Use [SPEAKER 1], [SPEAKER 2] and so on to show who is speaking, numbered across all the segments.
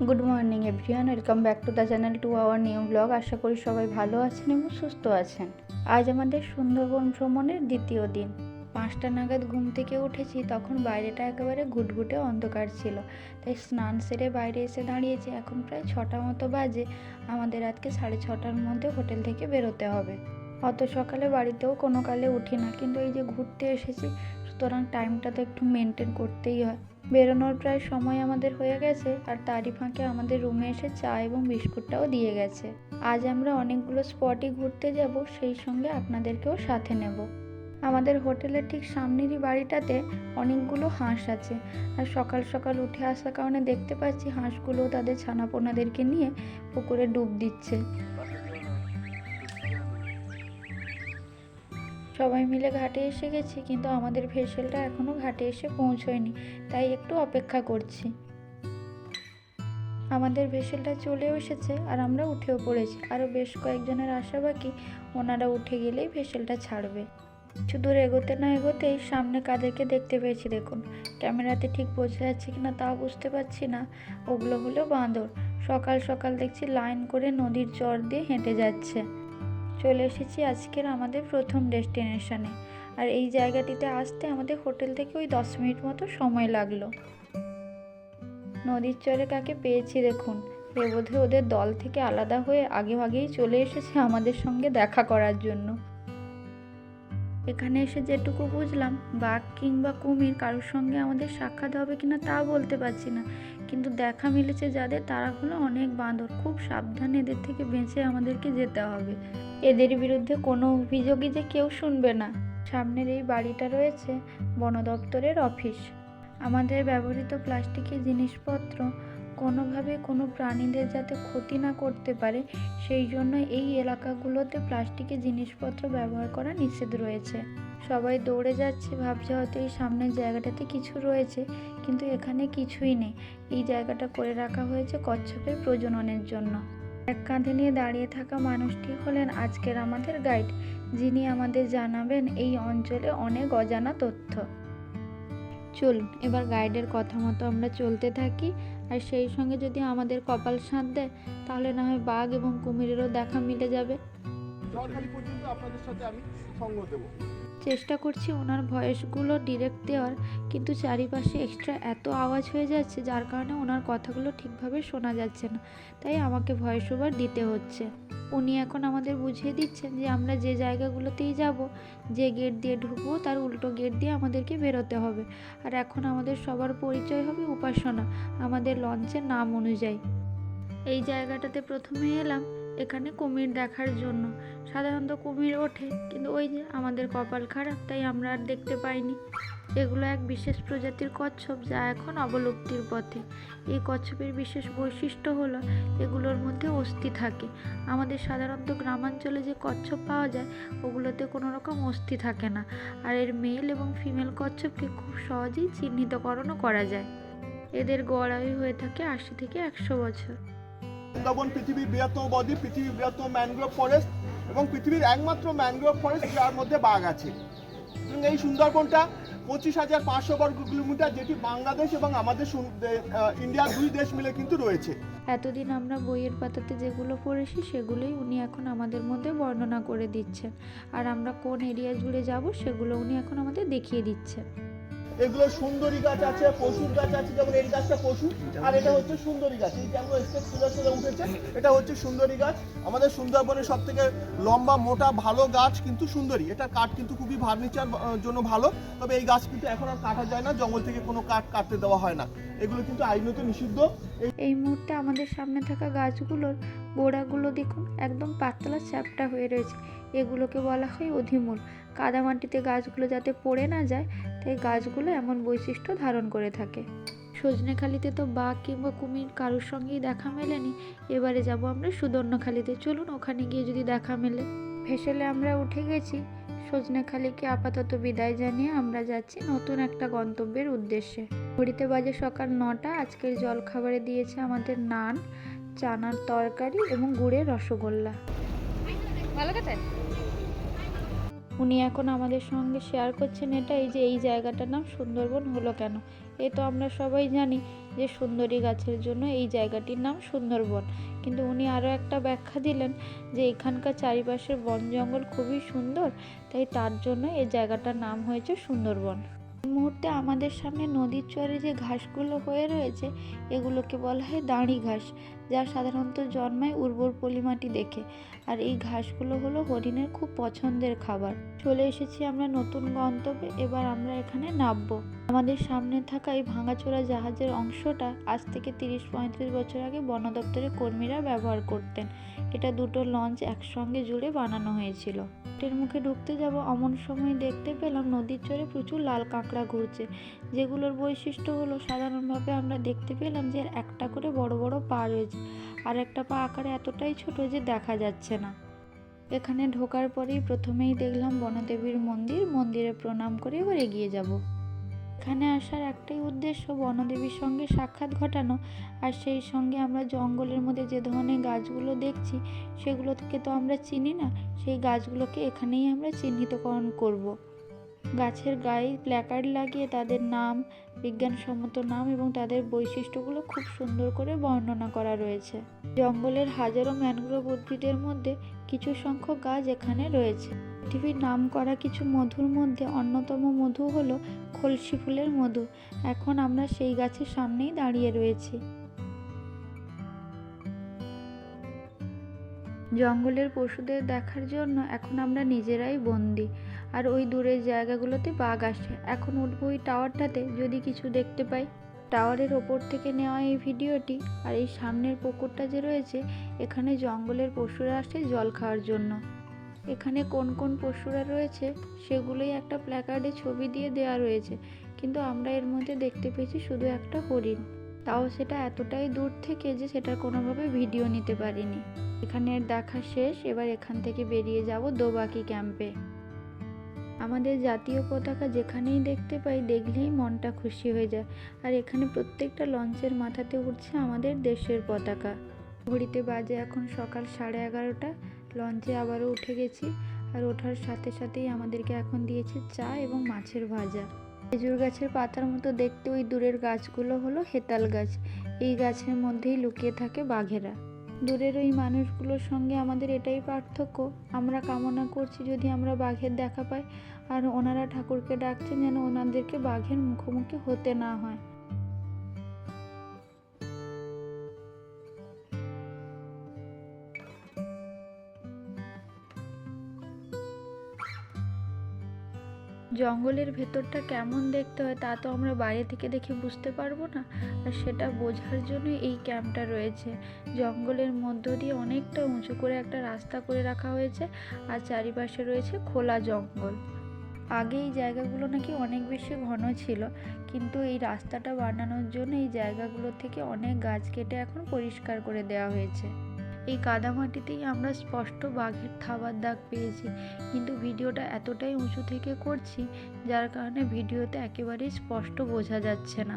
[SPEAKER 1] Good morning everyone welcome back to the channel to our new blog আশা করি সবাই ভালো আছেন এবং সুস্থ আছেন। আজ আমাদের সুন্দরবন ভ্রমণের দ্বিতীয় দিন। পাঁচটা নাগাদ ঘুম থেকে উঠেছি, তখন বাইরেটা একেবারে ঘুটঘুটে অন্ধকার ছিল। তাই স্নান সেরে বাইরে এসে দাঁড়িয়েছি। এখন প্রায় ছটা মতো বাজে। আমাদের আজকে সাড়ে ছটার মধ্যে হোটেল থেকে বেরোতে হবে। অত সকালে বাড়িতেও কোনো কালে উঠি না। কিন্তু এই যে ঘুরতে এসেছি সুতরাং টাইমটা তো একটু মেনটেন করতেই হয়। বেরোনোর প্রায় সময় আমাদের হয়ে গেছে আর তারই ফাঁকে আমাদের রুমে এসে চা এবং বিস্কুটটাও দিয়ে গেছে। আজ আমরা অনেকগুলো স্পটই ঘুরতে যাব, সেই সঙ্গে আপনাদেরকেও সাথে নেব। আমাদের হোটেলের ঠিক সামনেরই বাড়িটাতে অনেকগুলো হাঁস আছে আর সকাল সকাল উঠে আসার কারণে দেখতে পাচ্ছি হাঁসগুলো তাদের ছানাপোনাদেরকে নিয়ে পুকুরে ডুব দিচ্ছে। সবাই মিলে ঘাটে এসে গেছি, কিন্তু আমাদের ভেসেলটা এখনও ঘাটে এসে পৌঁছয়নি, তাই একটু অপেক্ষা করছি। আমাদের ভেসেলটা চলেও এসেছে আর আমরা উঠেও পড়েছি। আরও বেশ কয়েকজনের আশা বাকি, ওনারা উঠে গেলেই ভেসেলটা ছাড়বে। কিছু দূর এগোতে না এগোতেই সামনে কাদেরকে দেখতে পেয়েছি, দেখুন। ক্যামেরাতে ঠিক বোঝা যাচ্ছে কি না তাও বুঝতে পারছি না। ওগুলো হলো বাঁদর। সকাল সকাল দেখছি লাইন করে নদীর চর দিয়ে হেঁটে যাচ্ছে। চলে এসেছি আজকের আমাদের প্রথম ডেস্টিনেশনে। আর এই জায়গাটিতে আসতে আমাদের হোটেল থেকে ওই দশ মিনিট মতো সময় লাগল। নদীর চরে কাকে পেয়েছি দেখুন। এ বোধহয় ওদের দল থেকে আলাদা হয়ে আগে আগেই চলে এসেছে আমাদের সঙ্গে দেখা করার জন্য। এখানে এসে যেটুকু বুঝলাম, বাঘ কিংবা কুমির কারোর সঙ্গে আমাদের সাক্ষাৎ হবে কিনা তা বলতে পারছি না। কিন্তু দেখা মিলেছে যাদের, তারা হলো অনেক বাঁদর। খুব সাবধানে এদের থেকে বেঁচে আমাদেরকে যেতে হবে। এদের বিরুদ্ধে কোনো অভিযোগই যে কেউ শুনবে না। সামনের এই বাড়িটা রয়েছে বন দপ্তরের অফিস। আমাদের ব্যবহৃত প্লাস্টিকের জিনিসপত্র কোনোভাবে কোনো প্রাণীদের যাতে ক্ষতি না করতে পারে, সেই জন্য এই এলাকাগুলোতে প্লাস্টিকের জিনিসপত্র ব্যবহার করা নিষেধ রয়েছে। সবাই দৌড়ে যাচ্ছে, ভাবছে হয়তো এই সামনের জায়গাটাতে কিছু রয়েছে, কিন্তু এখানে কিছুই নেই। এই জায়গাটা করে রাখা হয়েছে কচ্ছপের প্রজননের জন্য। এক কাঁধে নিয়ে দাঁড়িয়ে থাকা মানুষটি হলেন আজকের আমাদের গাইড, যিনি আমাদের জানাবেন এই অঞ্চলে অনেক অজানা তথ্য। চলুন, এবার গাইডের কথা মতো আমরা চলতে থাকি। আর সেই সঙ্গে যদি আমাদের কপাল সাঁত দেয়, তাহলে না হয় বাঘ এবং কুমিরেরও দেখা মিলে যাবে।
[SPEAKER 2] পর্যন্ত আপনাদের সাথে আমি সঙ্গ দেবো।
[SPEAKER 1] চেষ্টা করছি ওনার ভয়েসগুলো ডিরেক্ট দেওয়ার, কিন্তু চারিপাশে এক্সট্রা এত আওয়াজ হয়ে যাচ্ছে, যার কারণে ওনার কথাগুলো ঠিকভাবে শোনা যাচ্ছে না। তাই আমাকে ভয়েস ওভার দিতে হচ্ছে। উনি এখন আমাদের বুঝিয়ে দিচ্ছেন যে আমরা যে জায়গাগুলোতেই যাব, যে গেট দিয়ে ঢুকবো, তার উল্টো গেট দিয়ে আমাদেরকে বেরোতে হবে। আর এখন আমাদের সবার পরিচয় হবে উপাসনা, আমাদের লঞ্চের নাম অনুযায়ী। এই জায়গাটাতে প্রথমে এলাম। এখানে কুমির দেখার জন্য। সাধারণত কুমির ওঠে, কিন্তু ওই যে আমাদের কপাল খারাপ, তাই আমরা আর দেখতে পাইনি। এগুলো এক বিশেষ প্রজাতির কচ্ছপ যা এখন অবলুপ্তির পথে। এই কচ্ছপের বিশেষ বৈশিষ্ট্য হলো, এগুলোর মধ্যে অস্থি থাকে। আমাদের সাধারণত গ্রামাঞ্চলে যে কচ্ছপ পাওয়া যায়, ওগুলোতে কোনো রকম অস্থি থাকে না। আর এর মেল এবং ফিমেল কচ্ছপকে খুব সহজেই চিহ্নিতকরণও করা যায়। এদের গড় হয়ে থাকে আশি থেকে একশো বছর।
[SPEAKER 2] সুন্দরবন পৃথিবীর বৃহত্তম বদ্বীপ, পৃথিবীর বৃহত্তম ম্যানগ্রোভ ফরেস্ট এবং পৃথিবীর একমাত্র ম্যানগ্রোভ ফরেস্ট যার মধ্যে বাঘ আছে। এই সুন্দরবনটা পঁচিশ হাজার পাঁচশো বর্গ কিলোমিটার, যেটি বাংলাদেশ এবং আমাদের ইন্ডিয়ার দুই দেশ মিলে কিন্তু রয়েছে।
[SPEAKER 1] এতদিন আমরা বইয়ের পাতাতে যেগুলো পড়েছি, সেগুলোই উনি এখন আমাদের মধ্যে বর্ণনা করে দিচ্ছেন আর আমরা কোন এরিয়া জুড়ে যাব, সেগুলো উনি এখন আমাদের দেখিয়ে দিচ্ছেন
[SPEAKER 2] এগুলো সুন্দরী গাছ আছে, পশুর গাছ আছে, যেমন এই গাছটা পশু, আর এটা হচ্ছে সুন্দরী গাছ। এই যেমন স্টেপ সোজা সোজা উঠেছে? এটা হচ্ছে সুন্দরী গাছ। আমাদের সুন্দরবনের সব থেকে লম্বা, মোটা, ভালো গাছ কিন্তু সুন্দরী। এটার কাঠ কিন্তু খুবই ফার্নিচার জন্য ভালো। তবে এই গাছ কিন্তু এখন আর কাটা যায় না, জঙ্গল থেকে কোনো কাঠ কাটতে দেওয়া হয় না। এগুলো কিন্তু আইনত নিষিদ্ধ। এই
[SPEAKER 1] মুহূর্তে আমাদের সামনে থাকা গাছগুলোর গোড়াগুলো দেখুন, একদম পাতলা চ্যাপটা হয়ে রয়েছে। এগুলোকে বলা হয় অধিমূল। কাদামাটিতে গাছগুলো যাতে পড়ে না যায়, তাই গাছগুলো এমন বৈশিষ্ট্য ধারণ করে থাকে। সজনেখালিতে তো বাঘ কিংবা কুমির কারোর সঙ্গেই দেখা মেলেনি। এবারে যাব আমরা সুদর্ণখালিতে। চলুন ওখানে গিয়ে যদি দেখা মেলে। ভেসেলে আমরা উঠে গেছি। সজনেখালিকে আপাতত বিদায় জানিয়ে আমরা যাচ্ছি নতুন একটা গন্তব্যের উদ্দেশ্যে। ঘড়িতে বাজে সকাল নটা। আজকের জলখাবারে দিয়েছে আমাদের নান, চানার তরকারি এবং গুড়ের রসগোল্লা।
[SPEAKER 3] ভালো
[SPEAKER 1] উনি এখন আমাদের সঙ্গে শেয়ার করছেন এটা, এই যে এই জায়গাটার নাম সুন্দরবন হলো কেন? এ তো আমরা সবাই জানি যে সুন্দরী গাছের জন্য এই জায়গাটির নাম সুন্দরবন। কিন্তু উনি আরও একটা ব্যাখ্যা দিলেন যে এখানকার চারিপাশের বন জঙ্গল খুবই সুন্দর, তাই তার জন্য এই জায়গাটার নাম হয়েছে সুন্দরবন। এই মুহূর্তে আমাদের সামনে নদীর চরে যে ঘাসগুলো হয়ে রয়েছে, এগুলোকে বলা হয় দাঁড়ি ঘাস। যা সাধারণত জন্মায় উর্বর পলিমাটি দেখে। আর এই ঘাসগুলো হলো হরিণের খুব পছন্দের খাবার। চলে এসেছি আমরা নতুন গন্তব্যে, এবার আমরা এখানে নামবো। আমাদের সামনে থাকা এই ভাঙাচোরা জাহাজের অংশটা আজ থেকে তিরিশ পঁয়ত্রিশ বছর আগে বন দপ্তরের কর্মীরা ব্যবহার করতেন। এটা দুটো লঞ্চ একসঙ্গে জুড়ে বানানো হয়েছিল। এর মুখে ঢুকতে যাব অমন সময় দেখতে পেলাম নদীর চরে প্রচুর লাল কাঁকড়া ঘুরছে। যেগুলোর বৈশিষ্ট্য হলো সাধারণভাবে আমরা দেখতে পেলাম যে একটা করে বড় বড় পা রয়েছে আর একটা পা আকারে এতটাই ছোট যে দেখা যাচ্ছে না এখানে ঢোকার পরেই প্রথমেই দেখলাম বনদেবীর মন্দির, মন্দিরে প্রণাম করে এবার এগিয়ে যাব এখানে আসার একটাই উদ্দেশ্য বনদেবীর সঙ্গে সাক্ষাৎ ঘটানো আর সেই সঙ্গে আমরা জঙ্গলের মধ্যে যে ধরনের গাছগুলো দেখছি সেগুলো থেকে তো আমরা চিনি না, সেই গাছগুলোকে এখানেই আমরা চিহ্নিতকরণ করব। গাছের গায়ে প্ল্যাকার্ড লাগিয়ে তাদের নাম বিজ্ঞানসম্মত নাম এবং তাদের বৈশিষ্ট্যগুলো খুব সুন্দর করে বর্ণনা করা রয়েছে। জঙ্গলের হাজারো ম্যানগ্রোভ উদ্ভিদের মধ্যে কিছু সংখ্যক গাছ এখানে রয়েছে। পৃথিবীর নাম করা কিছু মধুর মধ্যে অন্যতম মধু হলো খলসি ফুলের মধু। এখন আমরা সেই গাছের সামনেই দাঁড়িয়ে রয়েছি। জঙ্গলের পশুদের দেখার জন্য এখন আমরা নিজেরাই বন্দি। আর ওই দূরের জায়গাগুলোতে বাঘ আসে এখন উঠবো ওই টাওয়ারটাতে, যদি কিছু দেখতে পাই। টাওয়ারের ওপর থেকে নেওয়া এই ভিডিওটি আর এই সামনের পুকুরটা যে রয়েছে, এখানে জঙ্গলের পশুরা আসে জল খাওয়ার জন্য। এখানে কোন কোন পশুরা রয়েছে, সেগুলোই একটা প্ল্যাকার্ডে ছবি দিয়ে দেওয়া রয়েছে। কিন্তু আমরা এর মধ্যে দেখতে পেয়েছি শুধু একটা হরিণ। তাও সেটা এতটাই দূর থেকে যে সেটার কোনোভাবে ভিডিও নিতে পারিনি। এখানের দেখা শেষ, এবার এখান থেকে বেরিয়ে যাব দোবাকি ক্যাম্পে আমাদের জাতীয় পতাকা যেখানেই দেখতে পাই, দেখলেই মনটা খুশি হয়ে যায়। আর এখানে প্রত্যেকটা লঞ্চের মাথাতে উঠছে আমাদের দেশের পতাকা। ঘড়িতে বাজে এখন সকাল সাড়ে এগারোটা, লঞ্চে আবারও উঠে গেছি। আর ওঠার সাথে সাথেই আমাদেরকে এখন দিয়েছে চা এবং মাছের ভাজা। খেজুর গাছের পাতার মতো দেখতে ওই দূরের গাছগুলো হলো হেতাল গাছ। এই গাছের মধ্যেই লুকিয়ে থাকে বাঘেরা। দূরের ওই মানুষগুলোর সঙ্গে আমাদের এটাই পার্থক্য। আমরা কামনা করছি যদি আমরা বাঘের দেখা পাই আর ওনারা ঠাকুরকে ডাকছেন যেন ওনাদেরকে বাঘের মুখোমুখি হতে না হয়। জঙ্গলের ভেতরটা কেমন দেখতে হয় তা তো আমরা বাইরে থেকে দেখে বুঝতে পারব না। আর সেটা বোঝার জন্য এই ক্যাম্পটা রয়েছে। জঙ্গলের মধ্য দিয়ে অনেকটা উঁচু করে একটা রাস্তা করে রাখা হয়েছে আর চারিপাশে রয়েছে খোলা জঙ্গল। আগে এই জায়গাগুলো নাকি অনেক বেশি ঘন ছিল, কিন্তু এই রাস্তাটা বানানোর জন্য এই জায়গাগুলো থেকে অনেক গাছ কেটে এখন পরিষ্কার করে দেওয়া হয়েছে। এই কাদা মাটিতেই আমরা স্পষ্ট বাঘের থাবার দাগ পেয়েছি। কিন্তু ভিডিওটা এতটাই উঁচু থেকে করছি, যার কারণে ভিডিওতে একেবারেই স্পষ্ট বোঝা যাচ্ছে না।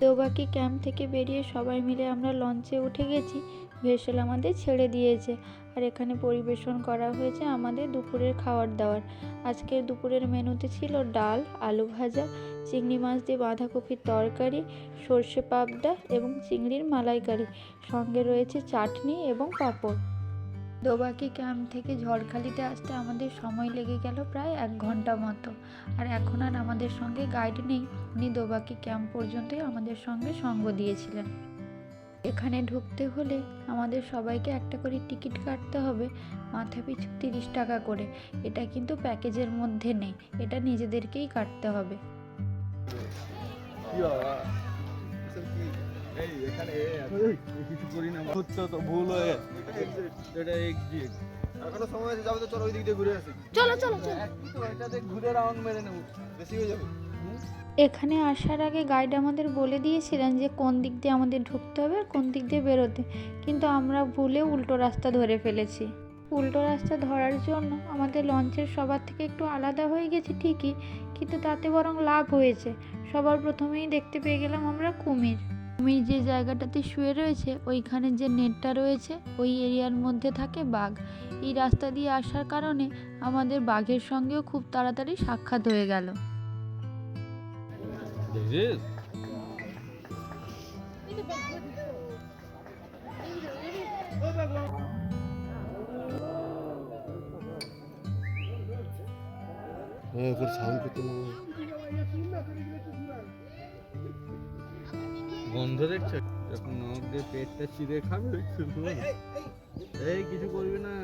[SPEAKER 1] দোবাকি ক্যাম্প থেকে বেরিয়ে সবাই মিলে আমরা লঞ্চে উঠে গেছি। ভেসেল আমাদের ছেড়ে দিয়েছে। আর এখানে পরিবেশন করা হয়েছে আমাদের দুপুরের খাবার দাবার আজকের দুপুরের মেনুতে ছিল ডাল, আলু ভাজা, চিংড়ি মাছ দিয়ে বাঁধাকপির তরকারি, সর্ষে পাবদা এবং চিংড়ির মালাইকারি। সঙ্গে রয়েছে চাটনি এবং পাঁপড়। দোবাকি ক্যাম্প থেকে ঝড়খালিতে আসতে আমাদের সময় লেগে গেল প্রায় এক ঘণ্টা মতো। আর এখন আর আমাদের সঙ্গে গাইড নেই। উনি দোবাকি ক্যাম্প পর্যন্তই আমাদের সঙ্গে সঙ্গ দিয়েছিলেন। এখানে ঢুকতে হলে আমাদের সবাইকে একটা করে টিকিট কাটতে হবে, মাথা পিছু তিরিশ টাকা করে। এটা কিন্তু প্যাকেজের মধ্যে নেই। এটা নিজেদেরকেই কাটতে হবে।
[SPEAKER 4] এই এখানে কিছু করি না হচ্ছে তো ভুল হয়ে এটা এক্সিট এখনও সময় আছে যাবে তো চলো ওই দিক দিয়ে ঘুরে আসি।
[SPEAKER 3] চলো চলো চলো।
[SPEAKER 4] এটাতে ঘুরে রাউন্ড মেরে নেব। বেশি হয়ে যাবে।
[SPEAKER 1] এখানে আসার আগে গাইড আমাদের বলে দিয়েছিলেন যে কোন দিক দিয়ে আমাদের ঢুকতে হবে আর কোন দিক দিয়ে বেরোতে। কিন্তু আমরা ভুলে উল্টো রাস্তা ধরে ফেলেছি। উল্টো রাস্তা ধরার জন্য আমাদের লঞ্চের সবার থেকে একটু আলাদা হয়ে গেছে ঠিকই কিন্তু তাতে বরং লাভ হয়েছে। সবার প্রথমেই দেখতে পেয়ে গেলাম আমরা কুমির। কুমির যে জায়গাটাতে শুয়ে রয়েছে ওইখানে যে নেটটা রয়েছে ওই এরিয়ার মধ্যে থাকে বাঘ। এই রাস্তা দিয়ে আসার কারণে আমাদের বাঘের সঙ্গেও খুব তাড়াতাড়ি সাক্ষাৎ হয়ে গেল।
[SPEAKER 2] হ্যাঁ করে সাউন্ড করতে
[SPEAKER 4] বন্ধ দেখছ? দিয়ে পেটটা চিড়ে খাবে এই কিছু করবি না।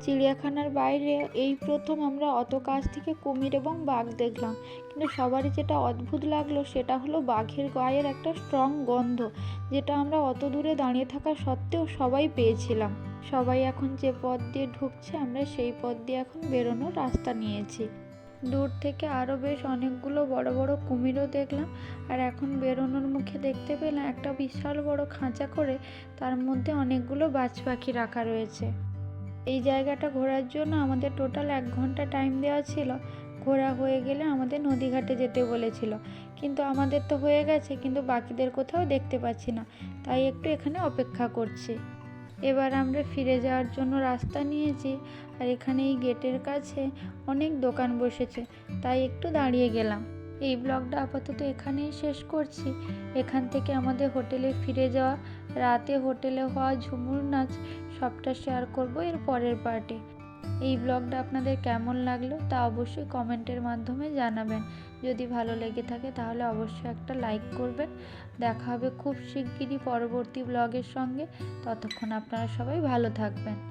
[SPEAKER 1] চিড়িয়াখানার বাইরে এই প্রথম আমরা অত কাছ থেকে কুমির এবং বাঘ দেখলাম। কিন্তু সবারই যেটা অদ্ভুত লাগল সেটা হলো বাঘের গায়ের একটা স্ট্রং গন্ধ যেটা আমরা অত দূরে দাঁড়িয়ে থাকা সত্ত্বেও সবাই পেয়েছিলাম। সবাই এখন যে পথ দিয়ে ঢুকছে আমরা সেই পথ দিয়ে এখন বেরোনোর রাস্তা নিয়েছি। দূর থেকে আরও বেশ অনেকগুলো বড় বড় কুমিরও দেখলাম, আর এখন বেরোনোর মুখে দেখতে পেলাম একটা বিশাল বড় খাঁচা করে তার মধ্যে অনেকগুলো বাজ পাখি রাখা রয়েছে। এই জায়গাটা ঘোরার জন্য আমাদের টোটাল এক ঘণ্টা টাইম দেওয়া ছিল। ঘোরা হয়ে গেলে আমাদের নদীঘাটে যেতে বলেছিল। কিন্তু আমাদের তো হয়ে গেছে, কিন্তু বাকিদের কোথাও দেখতে পাচ্ছি না। তাই একটু এখানে অপেক্ষা করছি। এবার আমরা ফিরে যাওয়ার জন্য রাস্তা নিয়েছি আর এখানে এই গেটের কাছে অনেক দোকান বসেছে, তাই একটু দাঁড়িয়ে গেলাম। এই ব্লগটা আপাতত এখানেই শেষ করছি। এখান থেকে আমাদের হোটেলে ফিরে যাওয়া, রাতে হোটেলে হওয়া ঝুমুর নাচ সবটা শেয়ার করব এর পরের পার্টে এই ব্লগটা আপনাদের কেমন লাগল তা অবশ্যই কমেন্টের মাধ্যমে জানাবেন। যদি ভালো লেগে থাকে তাহলে অবশ্যই একটা লাইক করবেন। দেখা হবে খুব শিগগিরই পরবর্তী ব্লগের সঙ্গে। ততক্ষণ আপনারা সবাই ভালো থাকবেন।